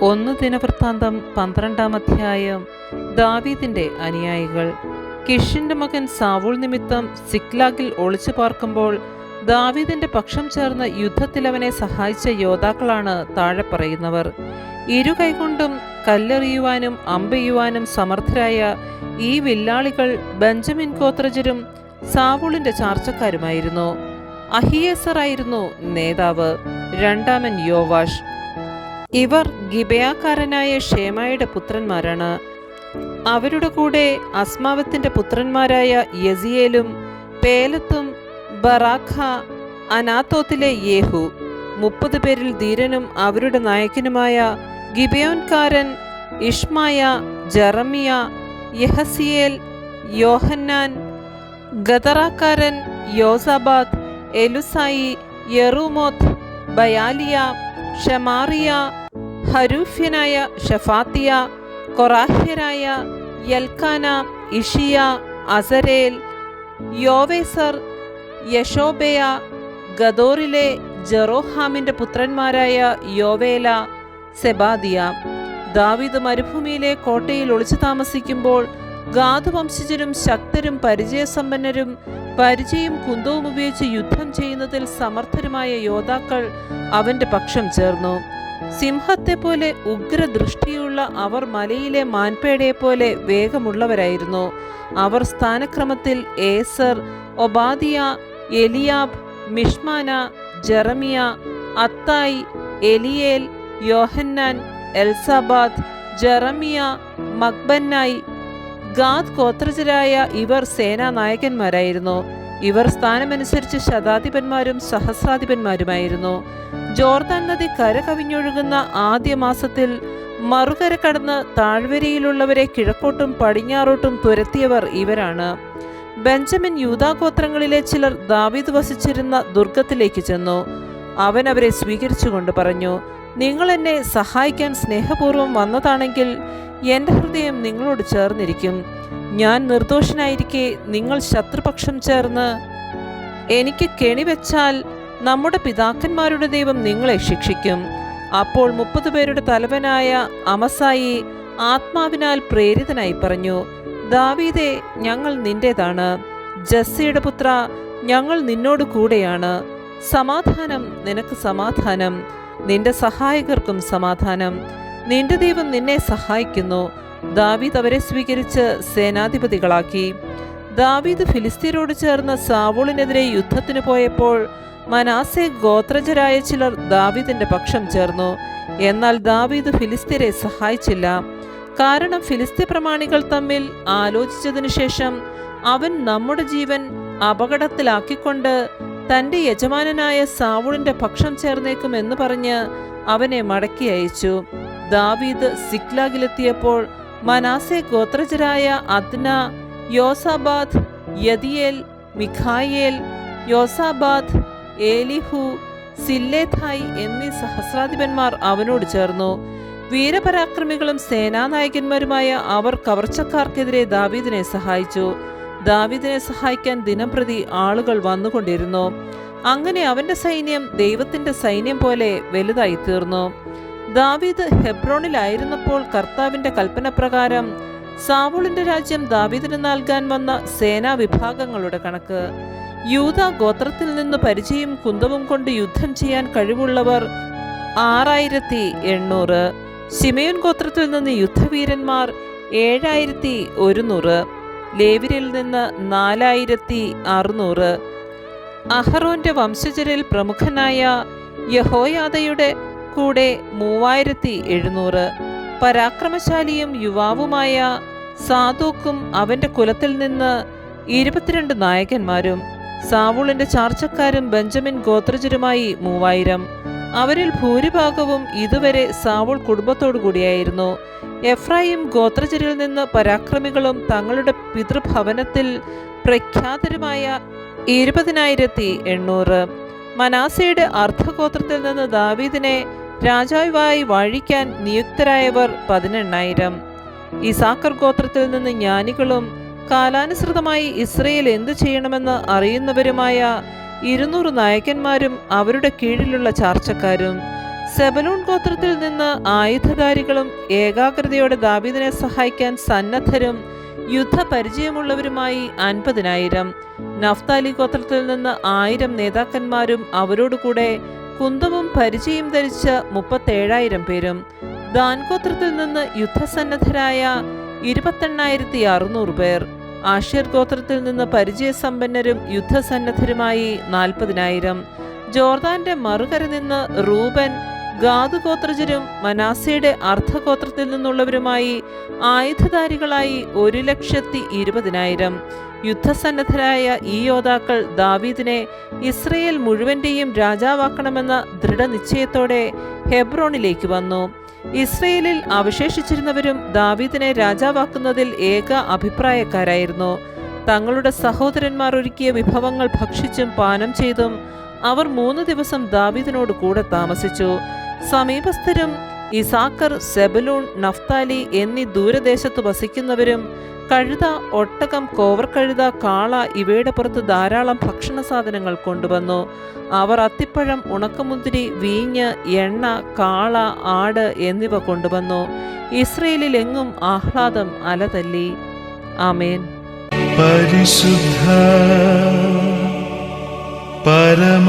ഒന്ന് ദിനവൃത്താന്തം പന്ത്രണ്ടാം അധ്യായം. ദാവീദിന്റെ അനുയായികൾ. കിഷിന്റെ മകൻ സാവൂൾ നിമിത്തം സിക്ലാഗിൽ ഒളിച്ചു പാർക്കുമ്പോൾ ദാവീദിന്റെ പക്ഷം ചേർന്ന് യുദ്ധത്തിൽ അവനെ സഹായിച്ച യോദ്ധാക്കളാണ് താഴെ പറയുന്നവർ. ഇരു കൈകൊണ്ടും കല്ലെറിയുവാനും അമ്പെയ്യുവാനും സമർത്ഥരായ ഈ വില്ലാളികൾ ബെഞ്ചമിൻ ഗോത്രജരും സാവൂളിന്റെ ചാർച്ചക്കാരുമായിരുന്നു. അഹിയേസർ ആയിരുന്നു നേതാവ്. രണ്ടാമൻ യോവാഷ്. ഇവർ ഗിബയാക്കാരനായ ഷേമായുടെ പുത്രന്മാരാണ്. അവരുടെ കൂടെ അസ്മാവത്തിന്റെ പുത്രന്മാരായ യസിയേലും പേലത്തും ബറാഖ അനാത്തോത്തിലെ യേഹു മുപ്പത് പേരിൽ ധീരനും അവരുടെ നായകനുമായ ഗിബയോൻകാരൻ ഇഷ്മായ ജറമിയ യഹസിയേൽ യോഹന്നാൻ ഗതറാക്കാരൻ യോസാബാദ് എലുസായി യെറൂമോത്ത് ബയാലിയ ഷമാറിയ ഹരൂഫ്യനായ ഷഫാത്തിയ കൊറാഹ്യരായ യൽക്കാന ഇഷിയ അസരേൽ യോവേസർ യശോബയ ഗദോറിലെ ജെറോഹാമിന്റെ പുത്രന്മാരായ യോവേല സെബാദിയ. ദാവീദ് മരുഭൂമിയിലെ കോട്ടയിൽ ഒളിച്ചു താമസിക്കുമ്പോൾ ഗാതു വംശജരും ശക്തരും പരിചയസമ്പന്നരും പരിചയം കുന്തവും ഉപയോഗിച്ച് യുദ്ധം ചെയ്യുന്നതിൽ സമർത്ഥരുമായ യോദ്ധാക്കൾ അവന്റെ പക്ഷം ചേർന്നു. സിംഹത്തെ പോലെ ഉഗ്രദൃഷ്ടിയുള്ള അവർ മലയിലെ മാൻപേടയെ പോലെ വേഗമുള്ളവരായിരുന്നു. അവർ സ്ഥാനക്രമത്തിൽ Ezer Obadiah Eliab Mishmannah Jeremiah Attai Eliel യോഹന്നാൻ എൽസാബാദ് ജെറമിയ മക്ബന്നായി ഗാദ് ഗോത്രജരായ ഇവർ സേനാ നായകന്മാരായിരുന്നു ഇവർ സ്ഥാനമനുസരിച്ച് ശതാധിപന്മാരും സഹസ്രാധിപന്മാരുമായിരുന്നു. ജോർദാൻ നദി കര കവിഞ്ഞൊഴുകുന്ന ആദ്യ മാസത്തിൽ മറുകര കടന്ന് താഴ്വരയിലുള്ളവരെ കിഴക്കോട്ടും പടിഞ്ഞാറോട്ടും തുരത്തിയവർ ഇവരാണ്. ബെഞ്ചമിൻ യൂതാഗോത്രങ്ങളിലെ ചിലർ ദാവീദ് വസിച്ചിരുന്ന ദുർഗത്തിലേക്ക് ചെന്നു. അവൻ അവരെ സ്വീകരിച്ചുകൊണ്ട് പറഞ്ഞു നിങ്ങൾ എന്നെ സഹായിക്കാൻ സ്നേഹപൂർവം വന്നതാണെങ്കിൽ എന്റെ ഹൃദയം നിങ്ങളോട് ചേർന്നിരിക്കും. ഞാൻ നിർദോഷനായിരിക്കെ നിങ്ങൾ ശത്രുപക്ഷം ചേർന്ന് എനിക്ക് കെണിവെച്ചാൽ നമ്മുടെ പിതാക്കന്മാരുടെ ദൈവം നിങ്ങളെ ശിക്ഷിക്കും. അപ്പോൾ മുപ്പത് പേരുടെ തലവനായ അമസായി ആത്മാവിനാൽ പ്രേരിതനായി പറഞ്ഞു ദാവീദെ ഞങ്ങൾ നിന്റേതാണ്. ജസ്സിയുടെ പുത്ര ഞങ്ങൾ നിന്നോട് കൂടെയാണ്. സമാധാനം നിനക്ക് സമാധാനം. നിന്റെ സഹായകർക്കും സമാധാനം. നിന്റെ ദൈവം നിന്നെ സഹായിക്കുന്നു. ദാവീദ് അവരെ സ്വീകരിച്ച് സേനാധിപതികളാക്കി. ദാവീദ് ഫിലിസ്തീനോട് ചേർന്ന് സാവൂളിനെതിരെ യുദ്ധത്തിന് പോയപ്പോൾ മനാസെ ഗോത്രജരായ ചിലർ ദാവീദിന്റെ പക്ഷം ചേർന്നു. എന്നാൽ ദാവീദ് ഫിലിസ്തീരെ സഹായിച്ചില്ല. കാരണം ഫിലിസ്തീ പ്രമാണികൾ തമ്മിൽ ആലോചിച്ചതിനു ശേഷം അവൻ നമ്മുടെ ജീവൻ അപകടത്തിലാക്കിക്കൊണ്ട് തന്റെ യജമാനനായ സാവുളിന്റെ പക്ഷം ചേർന്നേക്കും എന്ന് പറഞ്ഞ് അവനെ മടക്കി അയച്ചു. ദാവീദ് സിക്ലാഗിലെത്തിയപ്പോൾ മനാസെ ഗോത്രജരായ അദ്ന യോസാബാദ് യദിയേൽ മിഖായേൽ യോസാബാദ് ഏലിഹു സില്ലേഥായ് എന്നീ സഹസ്രാധിപന്മാർ അവനോട് ചേർന്നു. വീരപരാക്രമികളും സേനാനായകന്മാരുമായ അവർ കവർച്ചക്കാർക്കെതിരെ ദാവീദിനെ സഹായിച്ചു. ദാവീദിനെ സഹായിക്കാൻ ദിനംപ്രതി ആളുകൾ വന്നുകൊണ്ടിരുന്നു. അങ്ങനെ അവന്റെ സൈന്യം ദൈവത്തിന്റെ സൈന്യം പോലെ വലുതായി തീർന്നു ദാവീദ് ഹെബ്രോണിലായിരുന്നപ്പോൾ കർത്താവിന്റെ കൽപ്പന പ്രകാരം സാവൂളിന്റെ രാജ്യം ദാവീദിന് നൽകാൻ വന്ന സേനാ വിഭാഗങ്ങളുടെ കണക്ക്. യൂത ഗോത്രത്തിൽ നിന്ന് പരിചയം കുന്തവും കൊണ്ട് യുദ്ധം ചെയ്യാൻ കഴിവുള്ളവർ ആറായിരത്തി എണ്ണൂറ് ശിമയോൻ ഗോത്രത്തിൽ നിന്ന് യുദ്ധവീരന്മാർ ഏഴായിരത്തി ഒരുന്നൂറ് ലേവിരിൽ നിന്ന് നാലായിരത്തി അറുന്നൂറ് അഹറോന്റെ വംശജരിൽ പ്രമുഖനായ യഹോയാദയുടെ കൂടെ മൂവായിരത്തി എഴുന്നൂറ്. പരാക്രമശാലിയും യുവാവുമായ സാധോക്കും അവന്റെ കുലത്തിൽ നിന്ന് ഇരുപത്തിരണ്ട് നായകന്മാരും സാവൂളിന്റെ ചാർച്ചക്കാരും ബെഞ്ചമിൻ ഗോത്രജരുമായി മൂവായിരം. അവരിൽ ഭൂരിഭാഗവും ഇതുവരെ സാവൂൾ കുടുംബത്തോടു കൂടിയായിരുന്നു. എഫ്രായിം ഗോത്രജരിൽ നിന്ന് പരാക്രമികളും തങ്ങളുടെ പിതൃഭവനത്തിൽ പ്രഖ്യാതരുമായ ഇരുപതിനായിരത്തി എണ്ണൂറ്. മനാസയുടെ അർദ്ധഗോത്രത്തിൽ നിന്ന് ദാവീദിനെ രാജാവായി വാഴിക്കാൻ നിയുക്തരായവർ പതിനെണ്ണായിരം. ഇസാക്കർ ഗോത്രത്തിൽ നിന്ന് ജ്ഞാനികളും കാലാനുസൃതമായി ഇസ്രയേൽ എന്തു ചെയ്യണമെന്ന് അറിയുന്നവരുമായ ഇരുന്നൂറ് നായകന്മാരും അവരുടെ കീഴിലുള്ള ചാർച്ചക്കാരും സെബലൂൺ ഗോത്രത്തിൽ നിന്ന് ആയുധധാരികളും ഏകാഗ്രതയോടെ ദാവീദിനെ സഹായിക്കാൻ സന്നദ്ധരും യുദ്ധപരിചയമുള്ളവരുമായി അൻപതിനായിരം. നഫ്താലി ഗോത്രത്തിൽ നിന്ന് ആയിരം നേതാക്കന്മാരും അവരോടുകൂടെ കുന്തവും പരിചയം ധരിച്ച മുപ്പത്തേഴായിരം പേരും ദാൻഗോത്രത്തിൽ നിന്ന് യുദ്ധസന്നദ്ധരായ ഇരുപത്തെണ്ണായിരത്തി അറുന്നൂറ് പേർ. ആഷിർ ഗോത്രത്തിൽ നിന്ന് പരിചയസമ്പന്നരും യുദ്ധസന്നദ്ധരുമായി നാൽപ്പതിനായിരം. ജോർദാന്റെ മറുകര നിന്ന് റൂബൻ ഗാദ് ഗോത്രജരും മനാസയുടെ അർദ്ധഗോത്രത്തിൽ നിന്നുള്ളവരുമായി ആയുധധാരികളായി ഒരു ലക്ഷത്തി ഇരുപതിനായിരം. യുദ്ധസന്നദ്ധരായ ഈ യോദ്ധാക്കൾ ദാവീദിനെ ഇസ്രയേൽ മുഴുവന്റെയും രാജാവാക്കണമെന്ന ദൃഢനിശ്ചയത്തോടെ ഹെബ്രോണിലേക്ക് വന്നു. ഇസ്രയേലിൽ അവശേഷിച്ചിരുന്നവരും ദാവീദിനെ രാജാവാക്കുന്നതിൽ ഏക അഭിപ്രായക്കാരായിരുന്നു. തങ്ങളുടെ സഹോദരന്മാർ ഒരുക്കിയ വിഭവങ്ങൾ ഭക്ഷിച്ചും പാനം ചെയ്തും അവർ മൂന്ന് ദിവസം ദാവീദിനോട് കൂടെ താമസിച്ചു. സമീപസ്ഥരും ഇസാക്കർ സെബലൂൺ നഫ്താലി എന്നീ ദൂരദേശത്ത് വസിക്കുന്നവരും കഴുത ഒട്ടകം കഴുത കാള ഇവയുടെ പുറത്ത് ധാരാളം ഭക്ഷണ സാധനങ്ങൾ കൊണ്ടുവന്നു. അവർ അത്തിപ്പഴം ഉണക്കമുന്തിരി വീഞ്ഞ് എണ്ണ കാള ആട് എന്നിവ കൊണ്ടുവന്നു. ഇസ്രയേലിലെങ്ങും ആഹ്ലാദം അലതല്ലി. ആമേൻ. പരിശുദ്ധ പരമ